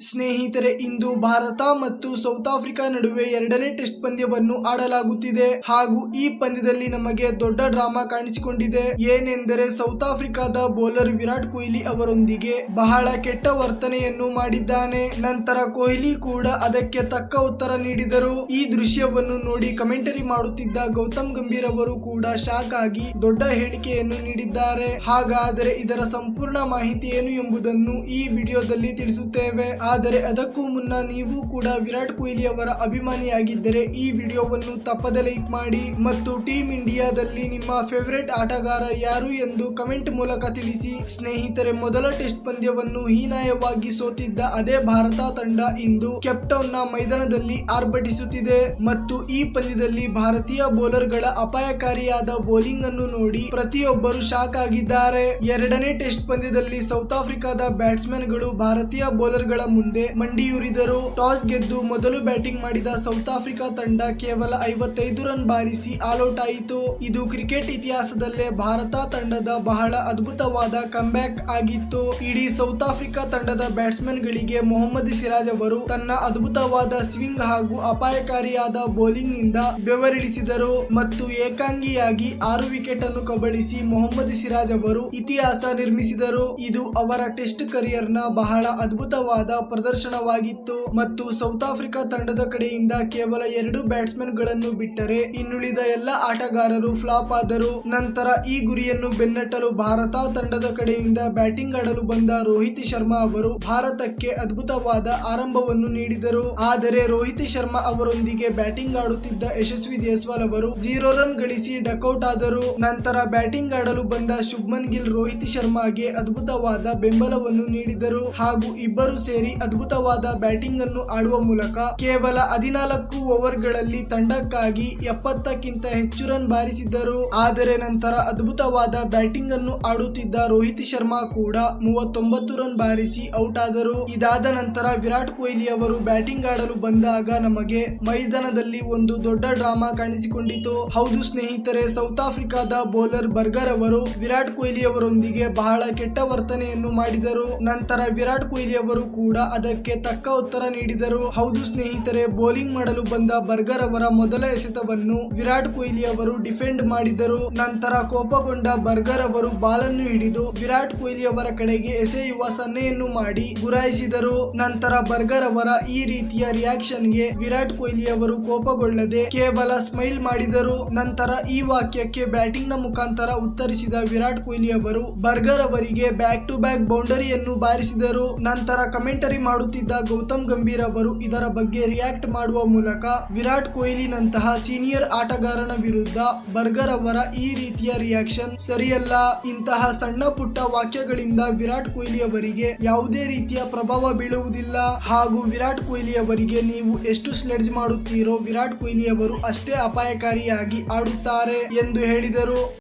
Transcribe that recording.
ಸ್ನೇಹಿತರೆ, ಇಂದು ಭಾರತ ಮತ್ತು south Africa ನಡುವೆ ಎರಡನೇ ಟೆಸ್ಟ್ ಪಂದ್ಯವನ್ನು ಆಡಲಾಗುತ್ತಿದೆ. ಹಾಗೂ ಈ ಪಂದ್ಯದಲ್ಲಿ ನಮಗೆ ದೊಡ್ಡ ಡ್ರಾಮಾ ಕಾಣಿಸಿಕೊಂಡಿದೆ. ಏನೆಂದರೆ, ಸೌತ್ ಆಫ್ರಿಕಾದ ಬೌಲರ್ ವಿರಾಟ್ ಕೊಹ್ಲಿ ಅವರೊಂದಿಗೆ ಬಹಳ ಕೆಟ್ಟ ವರ್ತನೆಯನ್ನು ಮಾಡಿದ್ದಾನೆ. ನಂತರ ಕೊಹ್ಲಿ ಕೂಡ ಅದಕ್ಕೆ ತಕ್ಕ ಉತ್ತರ ನೀಡಿದರು. ಈ ದೃಶ್ಯವನ್ನು ನೋಡಿ ಕಮೆಂಟರಿ ಮಾಡುತ್ತಿದ್ದ ಗೌತಮ್ ಗಂಭೀರ್ ಅವರು ಕೂಡ ಶಾಕ್ ಆಗಿ ದೊಡ್ಡ ಹೇಳಿಕೆಯನ್ನು ನೀಡಿದ್ದಾರೆ. ಹಾಗಾದರೆ ಇದರ ಸಂಪೂರ್ಣ ಮಾಹಿತಿ ಏನು ಎಂಬುದನ್ನು ಈ ವಿಡಿಯೋದಲ್ಲಿ ತಿಳಿಸುತ್ತೇವೆ. ಆದರೆ ಅದಕ್ಕೂ ಮುನ್ನ ನೀವು ಕೂಡ ವಿರಾಟ್ ಕೊಹ್ಲಿ ಅವರ ಅಭಿಮಾನಿಯಾಗಿದ್ದರೆ ಈ ವಿಡಿಯೋವನ್ನು ತಪ್ಪದೆ ಲೈಕ್ ಮಾಡಿ ಮತ್ತು ಟೀಮ್ ಇಂಡಿಯಾದಲ್ಲಿ ನಿಮ್ಮ ಫೇವರೇಟ್ ಆಟಗಾರ ಯಾರು ಎಂದು ಕಮೆಂಟ್ ಮೂಲಕ ತಿಳಿಸಿ. ಸ್ನೇಹಿತರೆ, ಮೊದಲ ಟೆಸ್ಟ್ ಪಂದ್ಯವನ್ನು ಹೀನಾಯವಾಗಿ ಸೋತಿದ್ದ ಅದೇ ಭಾರತ ತಂಡ ಇಂದು ಕೆಪ್ಟೌನ್ನ ಮೈದಾನದಲ್ಲಿ ಆರ್ಭಟಿಸುತ್ತಿದೆ ಮತ್ತು ಈ ಪಂದ್ಯದಲ್ಲಿ ಭಾರತೀಯ ಬೌಲರ್ಗಳ ಅಪಾಯಕಾರಿಯಾದ ಬೌಲಿಂಗ್ ಅನ್ನು ನೋಡಿ ಪ್ರತಿಯೊಬ್ಬರು ಶಾಕ್ ಆಗಿದ್ದಾರೆ. ಎರಡನೇ ಟೆಸ್ಟ್ ಪಂದ್ಯದಲ್ಲಿ ಸೌತ್ ಆಫ್ರಿಕಾದ ಬ್ಯಾಟ್ಸ್ಮನ್ಗಳು ಭಾರತೀಯ ಬೌಲರ್ಗಳ ಮುಂದೆ ಮಂಡಿಯೂರಿದರು. ಟಾಸ್ ಗೆದ್ದು ಮೊದಲು ಬ್ಯಾಟಿಂಗ್ ಮಾಡಿದ ಸೌತ್ ಆಫ್ರಿಕಾ ತಂಡ ಕೇವಲ ಐವತ್ತೈದು ರನ್ ಬಾರಿಸಿ ಆಲ್ಔಟ್ ಆಯಿತು ಇದು ಕ್ರಿಕೆಟ್ ಇತಿಹಾಸದಲ್ಲೇ ಭಾರತ ತಂಡದ ಬಹಳ ಅದ್ಭುತವಾದ ಕಂಬ್ಯಾಕ್ ಆಗಿತ್ತು. ಇಡೀ ಸೌತ್ ಆಫ್ರಿಕಾ ತಂಡದ ಬ್ಯಾಟ್ಸ್ಮನ್ ಗಳಿಗೆ ಮೊಹಮ್ಮದ್ ಸಿರಾಜ್ ಅವರು ತನ್ನ ಅದ್ಭುತವಾದ ಸ್ವಿಂಗ್ ಹಾಗೂ ಅಪಾಯಕಾರಿಯಾದ ಬೌಲಿಂಗ್ನಿಂದ ಬೆವರಿಳಿಸಿದರು. ಮತ್ತು ಏಕಾಂಗಿಯಾಗಿ ಆರು ವಿಕೆಟ್ ಅನ್ನು ಕಬಳಿಸಿ ಮೊಹಮ್ಮದ್ ಸಿರಾಜ್ ಅವರು ಇತಿಹಾಸ ನಿರ್ಮಿಸಿದರು. ಇದು ಅವರ ಟೆಸ್ಟ್ ಕರಿಯರ್ನ ಬಹಳ ಅದ್ಭುತವಾದ ಪ್ರದರ್ಶನವಾಗಿತ್ತು ಮತ್ತು ಸೌತ್ ಆಫ್ರಿಕಾ ತಂಡದ ಕಡೆಯಿಂದ ಕೇವಲ ಎರಡು ಬ್ಯಾಟ್ಸ್ಮನ್ಗಳನ್ನು ಬಿಟ್ಟರೆ ಇನ್ನುಳಿದ ಎಲ್ಲ ಆಟಗಾರರು ಫ್ಲಾಪ್ ಆದರು ನಂತರ ಈ ಗುರಿಯನ್ನು ಬೆನ್ನಟ್ಟಲು ಭಾರತ ತಂಡದ ಕಡೆಯಿಂದ ಬ್ಯಾಟಿಂಗ್ ಆಡಲು ಬಂದ ರೋಹಿತ್ ಶರ್ಮಾ ಅವರು ಭಾರತಕ್ಕೆ ಅದ್ಭುತವಾದ ಆರಂಭವನ್ನು ನೀಡಿದರು. ಆದರೆ ರೋಹಿತ್ ಶರ್ಮಾ ಅವರೊಂದಿಗೆ ಬ್ಯಾಟಿಂಗ್ ಆಡುತ್ತಿದ್ದ ಯಶಸ್ವಿ ಜೈಸ್ವಾಲ್ ಅವರು ಜೀರೋ ರನ್ ಗಳಿಸಿ ಡಕೌಟ್ ಆದರು. ನಂತರ ಬ್ಯಾಟಿಂಗ್ ಆಡಲು ಬಂದ ಶುಭ್ಮನ್ ಗಿಲ್ ರೋಹಿತ್ ಶರ್ಮಾಗೆ ಅದ್ಭುತವಾದ ಬೆಂಬಲವನ್ನು ನೀಡಿದರು. ಹಾಗೂ ಇಬ್ಬರು ಸೇರಿ ಅದ್ಭುತವಾದ ಬ್ಯಾಟಿಂಗ್ ಅನ್ನು ಆಡುವ ಮೂಲಕ ಕೇವಲ ಹದಿನಾಲ್ಕು ಓವರ್ಗಳಲ್ಲಿ ತಂಡಕ್ಕಾಗಿ ಎಪ್ಪತ್ತಕ್ಕಿಂತ ಹೆಚ್ಚು ರನ್ ಬಾರಿಸಿದ್ದರು. ಆದರೆ ನಂತರ ಅದ್ಭುತವಾದ ಬ್ಯಾಟಿಂಗ್ ಅನ್ನು ಆಡುತ್ತಿದ್ದ ರೋಹಿತ್ ಶರ್ಮಾ ಕೂಡ ಮೂವತ್ತೊಂಬತ್ತು ರನ್ ಬಾರಿಸಿ ಔಟ್ ಆದರು. ಇದಾದ ನಂತರ ವಿರಾಟ್ ಕೊಹ್ಲಿ ಅವರು ಬ್ಯಾಟಿಂಗ್ ಆಡಲು ಬಂದಾಗ ನಮಗೆ ಮೈದಾನದಲ್ಲಿ ಒಂದು ದೊಡ್ಡ ಡ್ರಾಮಾ ಕಾಣಿಸಿಕೊಂಡಿತು. ಹೌದು ಸ್ನೇಹಿತರೆ, ಸೌತ್ ಆಫ್ರಿಕಾದ ಬೌಲರ್ ಬರ್ಗರ್ ಅವರು ವಿರಾಟ್ ಕೊಹ್ಲಿ ಅವರೊಂದಿಗೆ ಬಹಳ ಕೆಟ್ಟ ವರ್ತನೆಯನ್ನು ಮಾಡಿದರು. ನಂತರ ವಿರಾಟ್ ಕೊಹ್ಲಿ ಅವರು ಕೂಡ ಅದಕ್ಕೆ ತಕ್ಕ ಉತ್ತರ ನೀಡಿದರು. ಹೌದು ಸ್ನೇಹಿತರೆ, ಬೌಲಿಂಗ್ ಮಾಡಲು ಬಂದ ಬರ್ಗರ್ ಅವರ ಮೊದಲ ಎಸೆತವನ್ನು ವಿರಾಟ್ ಕೊಹ್ಲಿ ಅವರು ಡಿಫೆಂಡ್ ಮಾಡಿದರು. ನಂತರ ಕೋಪಗೊಂಡ ಬರ್ಗರ್ ಅವರು ಬಾಲನ್ನು ಹಿಡಿದು ವಿರಾಟ್ ಕೊಹ್ಲಿ ಅವರ ಕಡೆಗೆ ಎಸೆಯುವ ಸನ್ನೆಯನ್ನು ಮಾಡಿ ಗುರಾಯಿಸಿದರು. ನಂತರ ಬರ್ಗರ್ ಅವರ ಈ ರೀತಿಯ ರಿಯಾಕ್ಷನ್ಗೆ ವಿರಾಟ್ ಕೊಹ್ಲಿ ಅವರು ಕೋಪಗೊಳ್ಳದೆ ಕೇವಲ ಸ್ಮೈಲ್ ಮಾಡಿದರು. ನಂತರ ಈ ವಾಕ್ಯಕ್ಕೆ ಬ್ಯಾಟಿಂಗ್ನ ಮುಖಾಂತರ ಉತ್ತರಿಸಿದ ವಿರಾಟ್ ಕೊಹ್ಲಿ ಅವರು ಬರ್ಗರ್ ಅವರಿಗೆ ಬ್ಯಾಕ್ ಟು ಬ್ಯಾಕ್ ಬೌಂಡರಿಯನ್ನು ಬಾರಿಸಿದರು. ನಂತರ ಕಮೆಂಟರಿ ಮಾಡುತ್ತಿದ್ದ ಗೌತಮ್ ಗಂಭೀರ್ ಅವರು ಇದರ ಬಗ್ಗೆ ರಿಯಾಕ್ಟ್ ಮಾಡುವ ಮೂಲಕ ವಿರಾಟ್ ಕೊಹ್ಲಿನಂತಹ ಸೀನಿಯರ್ ಆಟಗಾರನ ವಿರುದ್ಧ ಬರ್ಗರ್ ಅವರ ಈ ರೀತಿಯ ರಿಯಾಕ್ಷನ್ ಸರಿಯಲ್ಲ. ಇಂತಹ ಸಣ್ಣ ಪುಟ್ಟ ವಾಕ್ಯಗಳಿಂದ ವಿರಾಟ್ ಕೊಹ್ಲಿ ಅವರಿಗೆ ಯಾವುದೇ ರೀತಿಯ ಪ್ರಭಾವ ಬೀಳುವುದಿಲ್ಲ. ಹಾಗೂ ವಿರಾಟ್ ಕೊಹ್ಲಿ ಅವರಿಗೆ ನೀವು ಎಷ್ಟು ಸ್ಲೆಡ್ಜ್ ಮಾಡುತ್ತೀರೋ ವಿರಾಟ್ ಕೊಹ್ಲಿ ಅವರು ಅಷ್ಟೇ ಅಪಾಯಕಾರಿಯಾಗಿ ಆಡುತ್ತಾರೆ ಎಂದು ಹೇಳಿದರು.